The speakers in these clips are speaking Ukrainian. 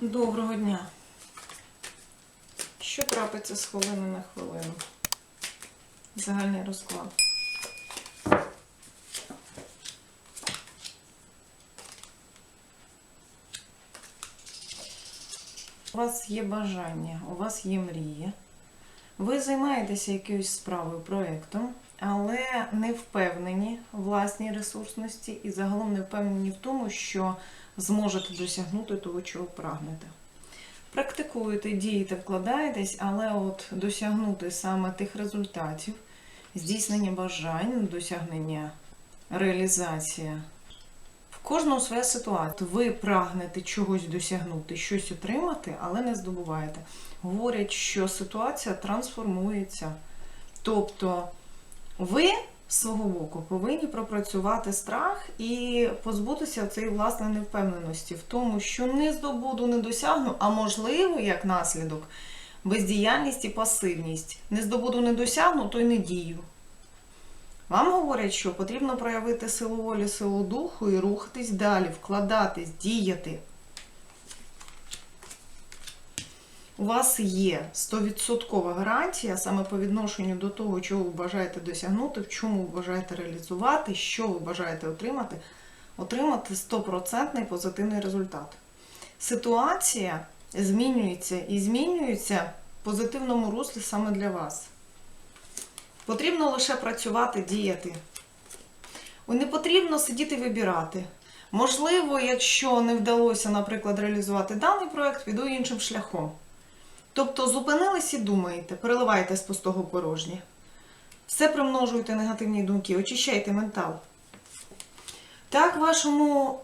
Доброго дня. Що трапиться з хвилини на хвилину? Загальний розклад. У вас є бажання, у вас є мрія. Ви займаєтеся якоюсь справою, проєктом, але не впевнені в власній ресурсності і загалом не впевнені в тому, що зможете досягнути того, чого прагнете. Практикуєте, дієте, вкладаєтесь, але от досягнути саме тих результатів, здійснення бажань, досягнення реалізація. В кожного своя ситуація. Ви прагнете чогось досягнути, щось отримати, але не здобуваєте. Говорять, що ситуація трансформується. Тобто ви з свого боку повинні пропрацювати страх і позбутися цієї власної невпевненості в тому, що не здобуду, не досягну, а можливо, як наслідок, бездіяльність і пасивність. Не здобуду, не досягну, то й не дію. Вам говорять, що потрібно проявити силу волі, силу духу і рухатись далі, вкладатись, діяти. У вас є 100% гарантія саме по відношенню до того, чого ви бажаєте досягнути, в чому ви бажаєте реалізувати, що ви бажаєте отримати, отримати 100% позитивний результат. Ситуація змінюється і змінюється в позитивному руслі саме для вас. Потрібно лише працювати, діяти. Не потрібно сидіти вибирати. Можливо, якщо не вдалося, наприклад, реалізувати даний проект, піду іншим шляхом. Тобто зупинились і думаєте, переливайте з пустого порожнє. Все примножуйте негативні думки, очищайте ментал. Так в вашому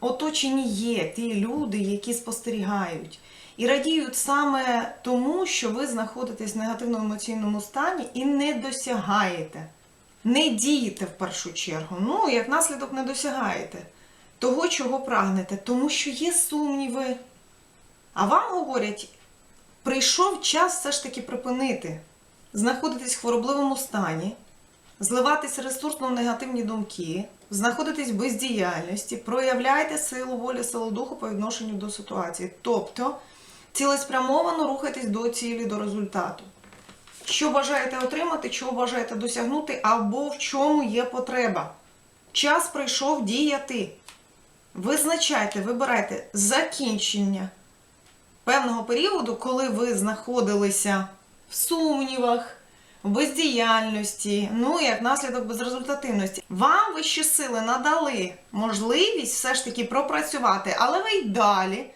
оточенні є ті люди, які спостерігають. І радіють саме тому, що ви знаходитесь в негативному емоційному стані і не досягаєте. Не дієте в першу чергу. Ну, як наслідок не досягаєте того, чого прагнете, тому що є сумніви. А вам говорять, прийшов час все ж таки припинити, знаходитись в хворобливому стані, зливатись ресурсно в негативні думки, знаходитись в бездіяльності, проявляйте силу волі, силу духу по відношенню до ситуації. Тобто цілеспрямовано рухайтесь до цілі, до результату. Що бажаєте отримати, чого бажаєте досягнути, або в чому є потреба. Час прийшов діяти. Визначайте, вибирайте закінчення певного періоду, коли ви знаходилися в сумнівах, в бездіяльності, ну і як наслідок безрезультативності. Вам вищі сили надали можливість все ж таки пропрацювати, але ви й далі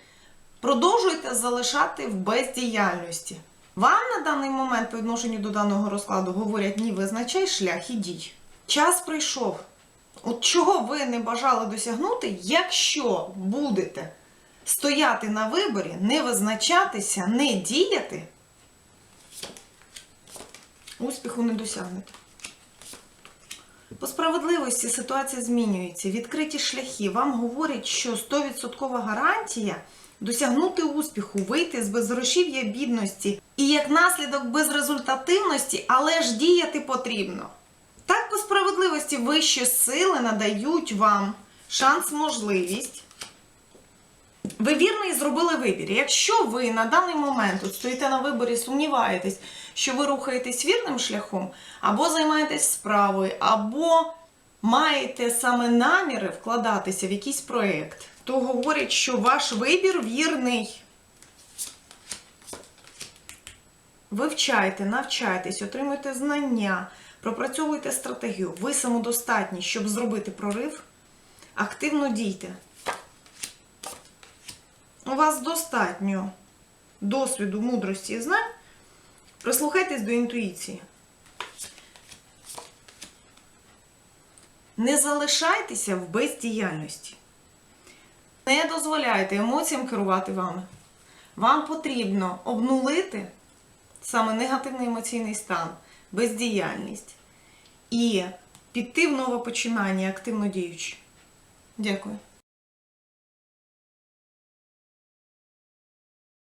продовжуєте залишати в бездіяльності. Вам на даний момент по відношенню до даного розкладу говорять, ні, визначай шлях і дій. Час прийшов. От чого ви не бажали досягнути, якщо будете стояти на виборі, не визначатися, не діяти, успіху не досягнете. По справедливості ситуація змінюється. Відкриті шляхи. Вам говорять, що 100% гарантія досягнути успіху, вийти з безгрошів'я бідності і як наслідок безрезультативності, але ж діяти потрібно. Так, по справедливості вищі сили надають вам шанс, можливість. Ви вірний зробили вибір. Якщо ви на даний момент от стоїте на виборі, сумніваєтесь, що ви рухаєтесь вірним шляхом, або займаєтесь справою, або маєте саме наміри вкладатися в якийсь проєкт, то говорять, що ваш вибір вірний. Вивчайте, навчайтесь, отримуйте знання, пропрацьовуйте стратегію. Ви самодостатні, щоб зробити прорив. Активно дійте. У вас достатньо досвіду, мудрості і знань. Прислухайтесь до інтуїції. Не залишайтеся в бездіяльності. Не дозволяйте емоціям керувати вами. Вам потрібно обнулити саме негативний емоційний стан, бездіяльність і піти в нове починання, активно діючи. Дякую.